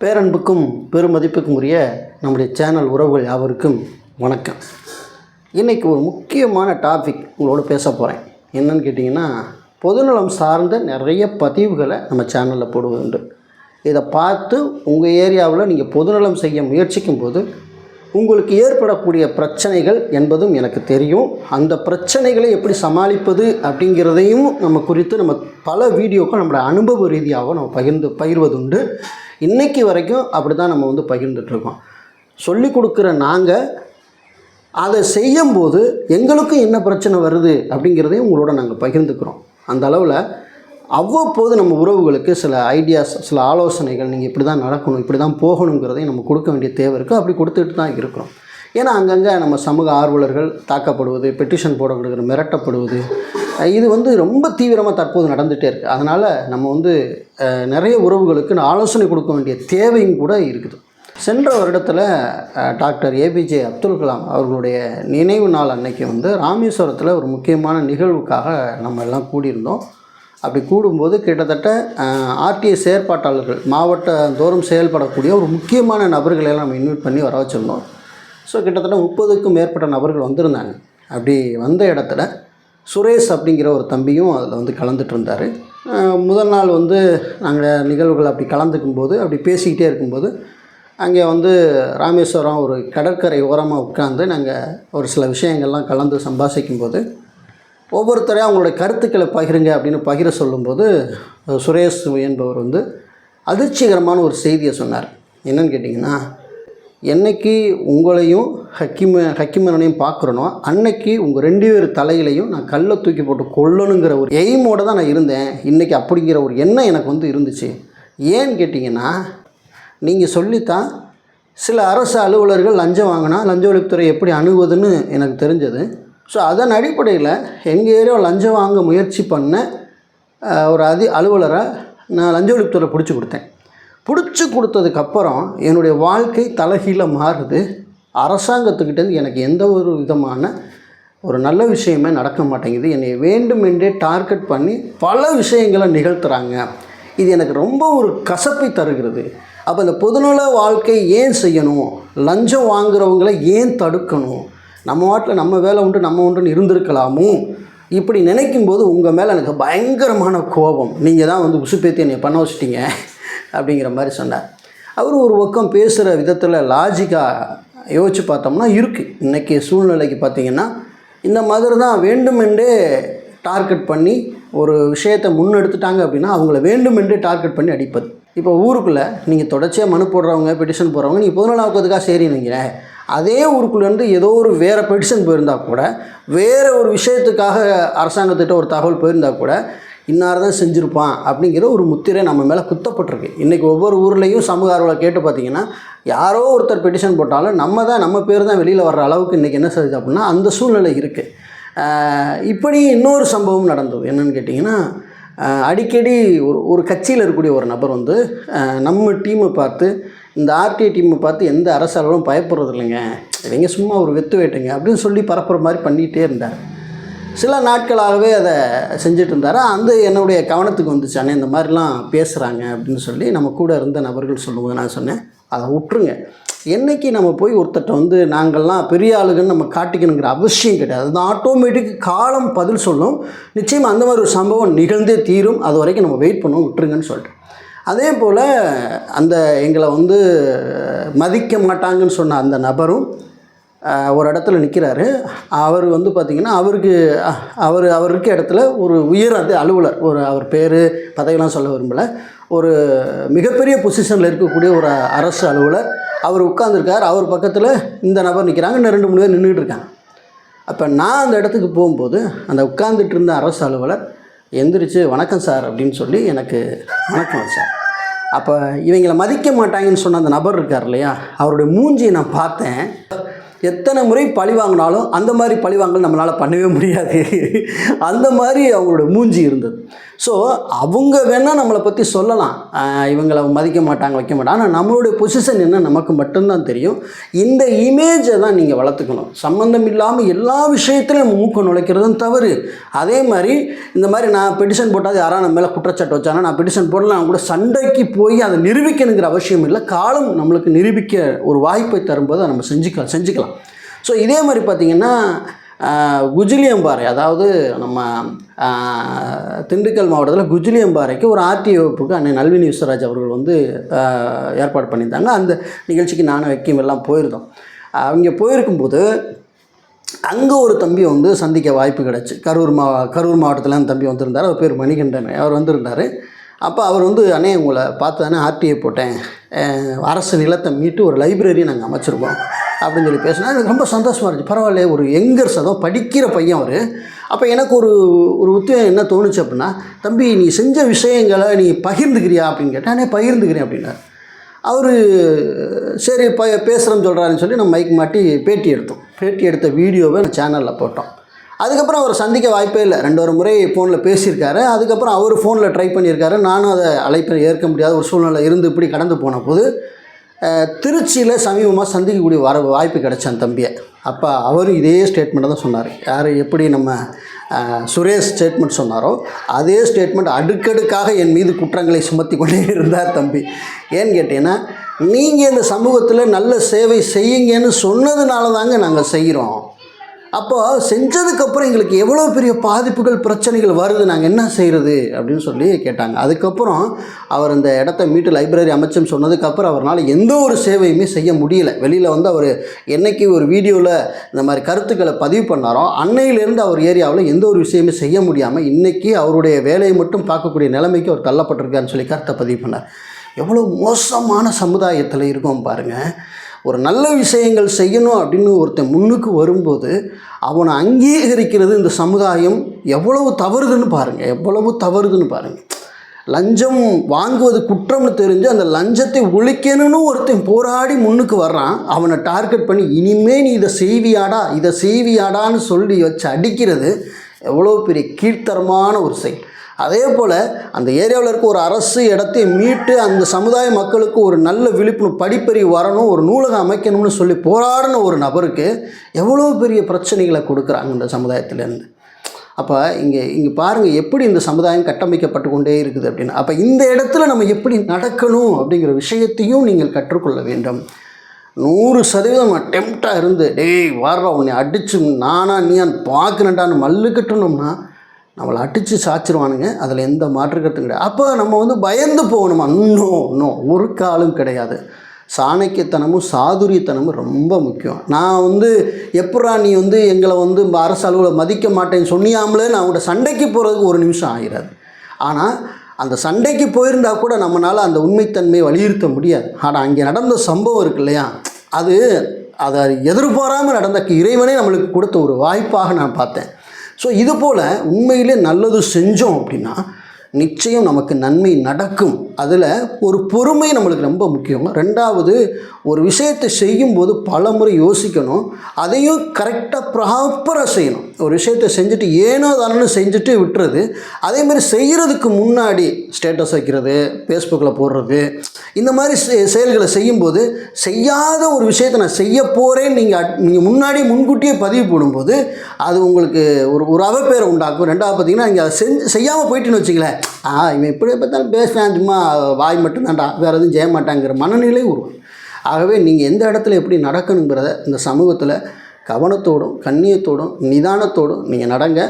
பேரன்புக்கும் பெருமதிப்புக்கும் உரிய நம்முடைய சேனல் உறவுகள் யாவருக்கும் வணக்கம். இன்றைக்கி ஒரு முக்கியமான டாபிக் உங்களோட பேச போகிறேன் என்னன்னு கேட்டிங்கன்னா பொதுநலம் சார்ந்த நிறைய பதிவுகளை நம்ம சேனலில் போடுவதுண்டு. இதை பார்த்து உங்கள் ஏரியாவில் நீங்கள் பொதுநலம் செய்ய முயற்சிக்கும் போது உங்களுக்கு ஏற்படக்கூடிய பிரச்சனைகள் என்பதும் எனக்கு தெரியும். அந்த பிரச்சனைகளை எப்படி சமாளிப்பது அப்படிங்கிறதையும் நம்ம குறித்து நம்ம பல வீடியோக்கள் நம்மளோட அனுபவ ரீதியாக நம்ம பகிர்ந்து பகிர்வதுண்டு. இன்றைக்கி வரைக்கும் அப்படி தான் நம்ம வந்து பகிர்ந்துட்டுருக்கோம் சொல்லி கொடுக்குற நாங்கள் அதை செய்யும்போது எங்களுக்கும் என்ன பிரச்சனை வருது அப்படிங்கிறதையும் உங்களோட நாங்கள் பகிர்ந்துக்கிறோம். அந்த அளவில் அவ்வப்போது நம்ம உறவுகளுக்கு சில ஐடியாஸ் சில ஆலோசனைகள் நீங்கள் இப்படி தான் நடக்கணும் இப்படி தான் போகணுங்கிறதையும் நம்ம கொடுக்க வேண்டிய தேவை இருக்குது அப்படி கொடுத்துட்டு தான் இருக்கிறோம். ஏன்னா அங்கங்கே நம்ம சமூக ஆர்வலர்கள் தாக்கப்படுவது பெட்டிஷன் போடப்படுகிற மிரட்டப்படுவது இது வந்து ரொம்ப தீவிரமாக தற்போது நடந்துகிட்டே இருக்குது அதனால் நம்ம வந்து நிறைய உறவுகளுக்கு ஆலோசனை கொடுக்க வேண்டிய தேவையும் கூட இருக்குது. சென்ற வருடத்தில் டாக்டர் ஏபிஜே அப்துல் கலாம் அவர்களுடைய நினைவு நாள் அன்னைக்கு வந்து ராமேஸ்வரத்தில் ஒரு முக்கியமான நிகழ்வுக்காக நம்ம எல்லாம் கூடியிருந்தோம். அப்படி கூடும்போது கிட்டத்தட்ட ஆர்டிஐ செயற்பாட்டாளர்கள் மாவட்ட தோறும் செயல்படக்கூடிய ஒரு முக்கியமான நபர்களை எல்லாம் நம்ம இன்வைட் பண்ணி வர வச்சுருந்தோம். ஸோ கிட்டத்தட்ட முப்பதுக்கும் மேற்பட்ட நபர்கள் வந்திருந்தாங்க. அப்படி வந்த இடத்துல சுரேஷ் அப்படிங்கிற ஒரு தம்பியும் அதில் வந்து கலந்துட்டு இருந்தார். முதல் நாள் வந்து நாங்கள் நிகழ்வுகள் அப்படி கலந்துக்கும் போது அப்படி பேசிக்கிட்டே இருக்கும்போது அங்கே வந்து ராமேஸ்வரம் ஒரு கடற்கரை ஓரமாக உட்காந்து நாங்கள் ஒரு சில விஷயங்கள்லாம் கலந்து சம்பாஷிக்கும் போது ஒவ்வொருத்தரையும் அவங்களுடைய கருத்துக்களை பகிருங்க அப்படின்னு பகிர சொல்லும்போது சுரேஷ் என்பவர் வந்து அதிர்ச்சிகரமான ஒரு செய்தியை சொன்னார். என்னென்னு கேட்டிங்கன்னா என்னைக்கு உங்களையும் ஹக்கிம ஹக்கிமனையும் பார்க்குறனோ அன்னைக்கு உங்கள் ரெண்டு பேர் தலையிலையும் நான் கல்லை தூக்கி போட்டு கொல்லணுங்கிற ஒரு எய்மோடு தான் நான் இருந்தேன். இன்றைக்கி அப்படிங்கிற ஒரு எண்ணம் எனக்கு வந்து இருந்துச்சு. ஏன்னு கேட்டிங்கன்னா நீங்கள் சொல்லித்தான் சில அரசு அலுவலர்கள் லஞ்சம் வாங்கினா லஞ்ச ஒழிப்புத்துறை எப்படி அணுகுவதுன்னு எனக்கு தெரிஞ்சது. ஸோ அதன் அடிப்படையில் எங்கள் ஏரியாவில் லஞ்சம் வாங்க முயற்சி பண்ண ஒரு அதி அலுவலரை நான் லஞ்ச ஒழிப்புத்துறை பிடிச்சி கொடுத்தேன். பிடிச்சி கொடுத்ததுக்கப்புறம் என்னுடைய வாழ்க்கை தலைகீழ மாறுது. அரசாங்கத்துக்கிட்டேருந்து எனக்கு எந்த ஒரு விதமான ஒரு நல்ல விஷயமே நடக்க மாட்டேங்குது. என்னை வேண்டுமென்றே டார்கெட் பண்ணி பல விஷயங்களை நிகழ்த்துறாங்க. இது எனக்கு ரொம்ப ஒரு கசப்பை தருகிறது. அப்போ இந்த பொதுநல வாழ்க்கை ஏன் செய்யணும்? லஞ்சம் வாங்குகிறவங்கள ஏன் தடுக்கணும்? நம்ம வாட்டில் நம்ம வேலை உண்டு நம்ம உண்டுன்னு இருந்திருக்கலாமோ? இப்படி நினைக்கும் போது உங்கள் மேலே எனக்கு பயங்கரமான கோபம். நீங்கள் தான் வந்து உசுப்பேத்தி என்னை பண்ண வச்சிட்டீங்க. அப்படிங்கிற மாதிரி சொன்னார். அவர் ஒரு பக்கம் பேசுகிற விதத்தில் லாஜிக்காக யோசித்து பார்த்தோம்னா இருக்குது இன்றைக்கி சூழ்நிலைக்கு பார்த்தீங்கன்னா இந்த மாதிரி தான் வேண்டுமென்றே டார்கெட் பண்ணி ஒரு விஷயத்தை முன்னெடுத்துட்டாங்க அப்படின்னா அவங்கள வேண்டுமென்றே டார்கெட் பண்ணி அடிப்பது. இப்போ ஊருக்குள்ளே நீங்கள் தொடர்ச்சியாக மனு போடுறவங்க பெட்டிஷன் போடுறவங்க நீங்கள் பொதுநலாக்குறதுக்காக சரின்னு அதே ஊருக்குள்ளேருந்து ஏதோ ஒரு வேறு பெட்டிஷன் போயிருந்தால் கூட வேறு ஒரு விஷயத்துக்காக அரசாங்கத்திட்ட ஒரு தகவல் போயிருந்தால் கூட இன்னார் தான் செஞ்சுருப்பான் அப்படிங்கிற ஒரு முத்திரை நம்ம மேலே குத்தப்பட்டிருக்கு. இன்றைக்கி ஒவ்வொரு ஊர்லேயும் சமூக ஆர்வலை கேட்டு பார்த்தீங்கன்னா யாரோ ஒருத்தர் பெட்டிஷன் போட்டாலும் நம்ம தான் நம்ம பேர் தான் வெளியில் வர்ற அளவுக்கு இன்றைக்கி என்ன செய்யுது அப்படின்னா அந்த சூழ்நிலை இருக்குது இப்படி இன்னொரு சம்பவம் நடந்தது. என்னன்னு கேட்டிங்கன்னா அடிக்கடி ஒரு ஒரு கட்சியில் இருக்கக்கூடிய ஒரு நபர் வந்து நம்ம டீமை பார்த்து இந்த ஆர்டிஐ டீமை பார்த்து எந்த அரசாலும் பயப்படுறது இல்லைங்க இவங்க சும்மா ஒரு வெத்து வேட்டுங்க அப்படின்னு சொல்லி பரப்புகிற மாதிரி பண்ணிகிட்டே இருந்தார். சில நாட்களாகவே அதை செஞ்சுட்டு இருந்தார் அந்த என்னுடைய கவனத்துக்கு வந்துச்சு அண்ணே இந்த மாதிரிலாம் பேசுகிறாங்க அப்படின்னு சொல்லி நம்ம கூட இருந்த நபர்கள் சொல்லும்போது நான் சொன்னேன் அதை விட்டுருங்க. என்னைக்கு நம்ம போய் ஒருத்தட்ட வந்து நாங்கள்லாம் பெரிய ஆளுகன்னு நம்ம காட்டிக்கணுங்கிற அவசியம் கிடையாது. அது ஆட்டோமேட்டிக் காலம் பதில் சொல்லும். நிச்சயமாக அந்த மாதிரி ஒரு சம்பவம் நிகழ்ந்தே தீரும். அது வரைக்கும் நம்ம வெயிட் பண்ணுவோம் விட்டுருங்கன்னு சொல்லிட்டு. அதே போல் அந்த எங்களை வந்து மதிக்க மாட்டாங்கன்னு சொன்ன அந்த நபரும் ஒரு இடத்துல நிற்கிறாரு அவர் வந்து பார்த்திங்கன்னா அவருக்கு அவர் அவர் இருக்க இடத்துல ஒரு உயர் அது அலுவலர் ஒரு அவர் பேர் பதவியெல்லாம் சொல்ல விரும்பலை. ஒரு மிகப்பெரிய பொசிஷனில் இருக்கக்கூடிய ஒரு அரசு அலுவலர். அவர் உட்காந்துருக்கார் அவர் பக்கத்தில் இந்த நபர் நிற்கிறாங்க இன்னும் ரெண்டு மூணு பேர் நின்றுட்டு இருக்காங்க. அப்போ நான் அந்த இடத்துக்கு போகும்போது அந்த உட்கார்ந்துட்டு இருந்த அரசு அலுவலர் எந்திரிச்சு வணக்கம் சார் அப்படின்னு சொல்லி எனக்கு வணக்கம் சார் அப்போ இவங்களை மதிக்க மாட்டாங்கன்னு சொன்ன அந்த நபர் இருக்கார் இல்லையா? அவருடைய மூஞ்சியை நான் பார்த்தேன். எத்தனை முறை பழி வாங்கினாலும் அந்த மாதிரி பழி வாங்கல் நம்மளால் பண்ணவே முடியாது. அந்த மாதிரி அவங்களோட மூஞ்சி இருந்தது. ஸோ அவங்க வேணால் நம்மளை பற்றி சொல்லலாம். இவங்களை மதிக்க மாட்டாங்க வைக்க மாட்டாங்க. ஆனால் நம்மளுடைய பொசிஷன் என்ன நமக்கு மட்டும்தான் தெரியும். இந்த இமேஜை தான் நீங்கள் வளர்த்துக்கணும். சம்மந்தம் இல்லாமல் எல்லா விஷயத்துலையும் நம்ம மூக்க நுழைக்கிறதும் தவறு. அதே மாதிரி இந்த மாதிரி நான் பெட்டிஷன் போட்டால் யாராவது நம்ம மேலே குற்றச்சாட்டு வச்சாங்கன்னா நான் பெட்டிஷன் போடலாம் அவங்க கூட சண்டைக்கு போய் அதை நிரூபிக்கணுங்கிற அவசியம் இல்லை. காலம் நம்மளுக்கு நிரூபிக்க ஒரு வாய்ப்பை தரும்போது நம்ம செஞ்சுக்கலாம் செஞ்சுக்கலாம். ஸோ இதே மாதிரி பார்த்திங்கன்னா குஜிலியம்பாறை அதாவது நம்ம திண்டுக்கல் மாவட்டத்தில் குஜிலியம்பாறைக்கு ஒரு ஆர்டிஓ வகுப்புக்கு அன்னை நல்வினி விஸ்வராஜ் அவர்கள் வந்து ஏற்பாடு பண்ணியிருந்தாங்க. அந்த நிகழ்ச்சிக்கு நானும் வைக்கியம் எல்லாம் போயிருந்தோம். அவங்க போயிருக்கும்போது அங்கே ஒரு தம்பி வந்து சந்திக்க வாய்ப்பு கிடச்சி. கரூர் மா கரூர் மாவட்டத்தில் அந்த தம்பி வந்திருந்தார். அவர் பேர் மணிகண்டன். அவர் வந்திருந்தார். அப்போ அவர் வந்து அண்ணே உங்களை பார்த்து தானே ஆர்டிஐ போட்டேன். அரசு நிலத்தை மீட்டு ஒரு லைப்ரரி நாங்கள் அமைச்சிருக்கோம். அப்படின்னு சொல்லி பேசினா எனக்கு ரொம்ப சந்தோஷமாக இருந்துச்சு. பரவாயில்ல ஒரு யங்கர்ஸ் அதுவும் படிக்கிற பையன் அவர். அப்போ எனக்கு ஒரு ஒரு உத்தியம் என்ன தோணுச்சு அப்படின்னா தம்பி நீ செஞ்ச விஷயங்களை நீ பகிர்ந்துக்கிறியா? அப்படின்னு கேட்டால் "அண்ணே, பகிர்ந்துக்கிறேன் அப்படின்னார். அவர் சரி ப பேசுகிறேன்னு சொல்கிறாருன்னு சொல்லி நம்ம மைக் மாட்டி பேட்டி எடுத்தோம். பேட்டி எடுத்த வீடியோவை சேனலில் போட்டோம். அதுக்கப்புறம் அவர் சந்திக்க வாய்ப்பே இல்லை. ரெண்டு ஒரு முறை ஃபோனில் பேசியிருக்காரு. அதுக்கப்புறம் அவர் ஃபோனில் ட்ரை பண்ணியிருக்காரு. நானும் அதை அழைப்பை ஏற்க முடியாத ஒரு சூழ்நிலை இருந்து இப்படி கடந்து போன போது திருச்சியில் சமீபமாக சந்திக்கக்கூடிய வர வாய்ப்பு கிடைச்ச தம்பியை. அப்போ அவரும் இதே ஸ்டேட்மெண்ட்டை தான் சொன்னார். யார் எப்படி நம்ம சுரேஷ் ஸ்டேட்மெண்ட் சொன்னாரோ அதே ஸ்டேட்மெண்ட் அடுக்கடுக்காக என் மீது குற்றங்களை சுமத்தி கொண்டே இருந்தார் தம்பி. ஏன்னு கேட்டீங்கன்னா நீங்கள் இந்த சமூகத்தில் நல்ல சேவை செய்யுங்கன்னு சொன்னதுனால தாங்க நாங்கள் செய்கிறோம் அப்போ செஞ்சதுக்கப்புறம் எங்களுக்கு எவ்வளோ பெரிய பாதிப்புகள் பிரச்சனைகள் வருது நாங்கள் என்ன செய்கிறது அப்படின்னு சொல்லி கேட்டாங்க. அதுக்கப்புறம் அவர் இந்த இடத்த மீட்டு லைப்ரரி அமைச்சோன்னு சொன்னதுக்கப்புறம் அவரால் எந்த ஒரு சேவையுமே செய்ய முடியல. வெளியில் வந்து அவர் என்னைக்கு ஒரு வீடியோவில் இந்த மாதிரி கருத்துக்களை பதிவு பண்ணாரோ அன்னையிலேருந்து அவர் ஏரியாவில் எந்த ஒரு விஷயமே செய்ய முடியாமல் இன்றைக்கி அவருடைய வேலையை மட்டும் பார்க்கக்கூடிய நிலைமைக்கு அவர் தள்ளப்பட்டிருக்காருன்னு சொல்லி கருத்தை பதிவு பண்ணார். எவ்வளோ மோசமான சமுதாயத்தில் இருக்கோம் பாருங்கள் ஒரு நல்ல விஷயங்கள் செய்யணும் அப்படின்னு ஒருத்தன் முன்னுக்கு வரும்போது அவனை அங்கீகரிக்கிறது இந்த சமுதாயம் எவ்வளவு தவறுதுன்னு பாருங்கள் எவ்வளவு தவறுதுன்னு பாருங்கள் லஞ்சம் வாங்குவது குற்றம்னு தெரிஞ்சு அந்த லஞ்சத்தை ஒழிக்கணும்னு ஒருத்தன் போராடி முன்னுக்கு வர்றான். அவனை டார்கெட் பண்ணி இனிமே நீ இதை செய்வியாடா இதை செய்வியாடான்னு சொல்லி வச்சு அடிக்கிறது எவ்வளோ பெரிய கீழ்த்தரமான ஒரு செயல். அதே போல் அந்த ஏரியாவில் இருக்க ஒரு அரசு இடத்தை மீட்டு அந்த சமுதாய மக்களுக்கு ஒரு நல்ல விழிப்புணர்வு படிப்பறிவு வரணும் ஒரு நூலகம் அமைக்கணும்னு சொல்லி போராடின ஒரு நபருக்கு எவ்வளோ பெரிய பிரச்சனைகளை கொடுக்குறாங்க இந்த சமுதாயத்திலேருந்து. அப்போ இங்கே இங்கே பாருங்கள் எப்படி இந்த சமுதாயம் கட்டமைக்கப்பட்டு கொண்டே இருக்குது அப்படின்னு. அப்போ இந்த இடத்துல நம்ம எப்படி நடக்கணும் அப்படிங்கிற விஷயத்தையும் நீங்கள் கற்றுக்கொள்ள வேண்டும். நூறு சதவீதம் அட்டெம்ப்டாக டெம்ட்டாக இருந்து டேய் வர்ற உன்னை அடிச்சு நானா நீயான்னு பார்க்கணுண்டான்னு மல்லு கட்டணும்னா நம்மளை அடித்து சாச்சிருவானுங்க. அதில் எந்த மாற்று கருத்தும் கிடையாது. அப்போ நம்ம வந்து பயந்து போகணுமா? இன்னும் இன்னும் ஒரு காலும் கிடையாது. சாணக்கியத்தனமும் சாதுரியத்தனமும் ரொம்ப முக்கியம். நான் வந்து எப்படா நீ வந்து எங்களை வந்து அரசு அளவில் மதிக்க மாட்டேன்னு சொன்னியாமலே நான் அவங்கள்ட்ட சண்டைக்கு போகிறதுக்கு ஒரு நிமிஷம் ஆகிடாது ஆனால் அந்த சண்டைக்கு போயிருந்தால் கூட நம்மளால் அந்த உண்மைத்தன்மையை வலியுறுத்த முடியாது. ஆனால் அங்கே நடந்த சம்பவம் இருக்கு இல்லையா? அது அதை எதிர்பாராமல் நடந்த இறைவனே நம்மளுக்கு கொடுத்த ஒரு வாய்ப்பாக நான் பார்த்தேன். ஸோ இது போல் உண்மையிலே நல்லது செஞ்சோம் அப்படின்னா நிச்சயம் நமக்கு நன்மை நடக்கும். அதில் ஒரு பொறுமை நம்மளுக்கு ரொம்ப முக்கியம். ரெண்டாவது ஒரு விஷயத்தை செய்யும்போது பல முறை யோசிக்கணும். அதையும் கரெக்டாக ப்ராப்பராக செய்யணும். ஒரு விஷயத்தை செஞ்சுட்டு ஏனோ தானோன்னு செஞ்சுட்டு விட்டுறது. அதே மாதிரி செய்கிறதுக்கு முன்னாடி ஸ்டேட்டஸ் வைக்கிறது ஃபேஸ்புக்கில் போடுறது இந்த மாதிரி செ- செயல்களை செய்யும்போது செய்யாத ஒரு விஷயத்தை நான் செய்ய போகிறேன்னு நீங்கள் நீங்கள் முன்னாடி முன்கூட்டியே பதிவு போடும்போது அது உங்களுக்கு ஒரு ஒரு அவப்பேரை உண்டாக்கும். ரெண்டாவது பார்த்தீங்கன்னா நீங்கள் அதை செஞ்சு செய்யாமல் போயிட்டுன்னு வச்சிங்களேன் ஆ இவன் எப்படி பார்த்தாலும் பேசுகிறேன் சும்மா வாய் மட்டும்தான்டா வேறு எதுவும் செய்ய மாட்டாங்கிற மனநிலை உருவாகும். ஆகவே நீங்கள் எந்த இடத்துல எப்படி நடக்கணுங்கிறத இந்த சமூகத்தில் கவனத்தோடும் கண்ணியத்தோடும் நிதானத்தோடும் நீங்கள் நடங்க.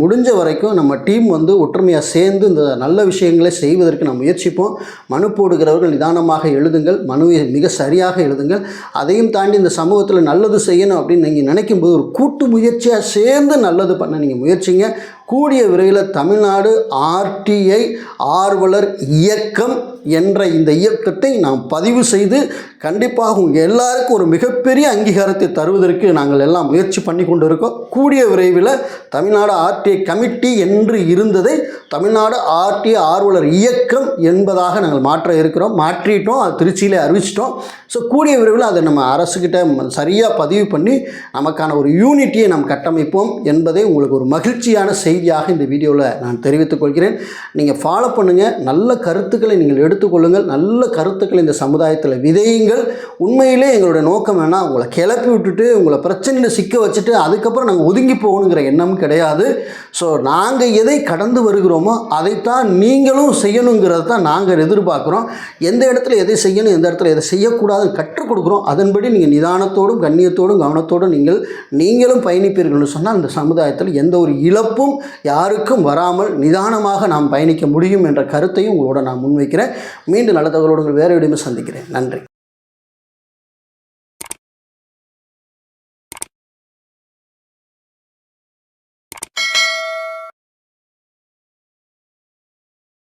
முடிஞ்ச வரைக்கும் நம்ம டீம் வந்து ஒற்றுமையாக சேர்ந்து இந்த நல்ல விஷயங்களை செய்வதற்கு நம்ம முயற்சிப்போம். மனு போடுகிறவர்கள் நிதானமாக எழுதுங்கள். மனுவை மிக சரியாக எழுதுங்கள். அதையும் தாண்டி இந்த சமூகத்தில் நல்லது செய்யணும் அப்படின்னு நீங்கள் நினைக்கும் போது ஒரு கூட்டு முயற்சியாக சேர்ந்து நல்லது பண்ண நீங்கள் முயற்சிங்க. கூடிய விரைவில் தமிழ்நாடு ஆர்டிஐ ஆர்வலர் இயக்கம் என்ற இந்த இயக்கத்தை நாம் பதிவு செய்து கண்டிப்பாக உங்கள் எல்லாருக்கும் ஒரு மிகப்பெரிய அங்கீகாரத்தை தருவதற்கு நாங்கள் எல்லாம் முயற்சி பண்ணி கொண்டு இருக்கோம் கூடிய விரைவில் தமிழ்நாடு ஆர்டிஐ கமிட்டி என்று இருந்ததை தமிழ்நாடு ஆர்டிஐ ஆர்வலர் இயக்கம் என்பதாக நாங்கள் மாற்ற இருக்கிறோம். மாற்றிட்டோம் அது திருச்சியிலே அறிவிச்சிட்டோம். ஸோ கூடிய விரைவில் அதை நம்ம அரசுக்கிட்ட சரியாக பதிவு பண்ணி நமக்கான ஒரு யூனிட்டியை நாம் கட்டமைப்போம் என்பதை உங்களுக்கு ஒரு மகிழ்ச்சியான செய்தியாக இந்த வீடியோவில் நான் தெரிவித்துக் கொள்கிறேன். நீங்கள் ஃபாலோ பண்ணுங்கள் நல்ல கருத்துக்களை நீங்கள் எடுத்துக்கொள்ளுங்கள். நல்ல கருத்துக்களை இந்த சமுதாயத்தில் விதையுங்கள். உண்மையிலே எங்களுடைய நோக்கம் வேணால் உங்களை கிளப்பி விட்டுட்டு உங்களை பிரச்சனையில் சிக்க வச்சுட்டு அதுக்கப்புறம் நாங்கள் ஒதுங்கி போகணுங்கிற எண்ணம் கிடையாது. ஸோ நாங்கள் எதை கடந்து வருகிறோமோ அதைத்தான் நீங்களும் செய்யணுங்கிறத தான் நாங்கள் எதிர்பார்க்குறோம். எந்த இடத்துல எதை செய்யணும் எந்த இடத்துல எதை செய்யக்கூடாதுன்னு கற்றுக் கொடுக்குறோம். அதன்படி நீங்கள் நிதானத்தோடும் கண்ணியத்தோடும் கவனத்தோடும் நீங்கள் நீங்களும் பயணிப்பீர்கள்னு சொன்னால் இந்த சமுதாயத்தில் எந்த ஒரு இழப்பும் யாருக்கும் வராமல் நிதானமாக நாம் பயணிக்க முடியும் என்ற கருத்தையும் உங்களோட நான் முன்வைக்கிறேன். மீண்டும் நல்ல தகவலோடு வேறு இடமே சந்திக்கிறேன். நன்றி.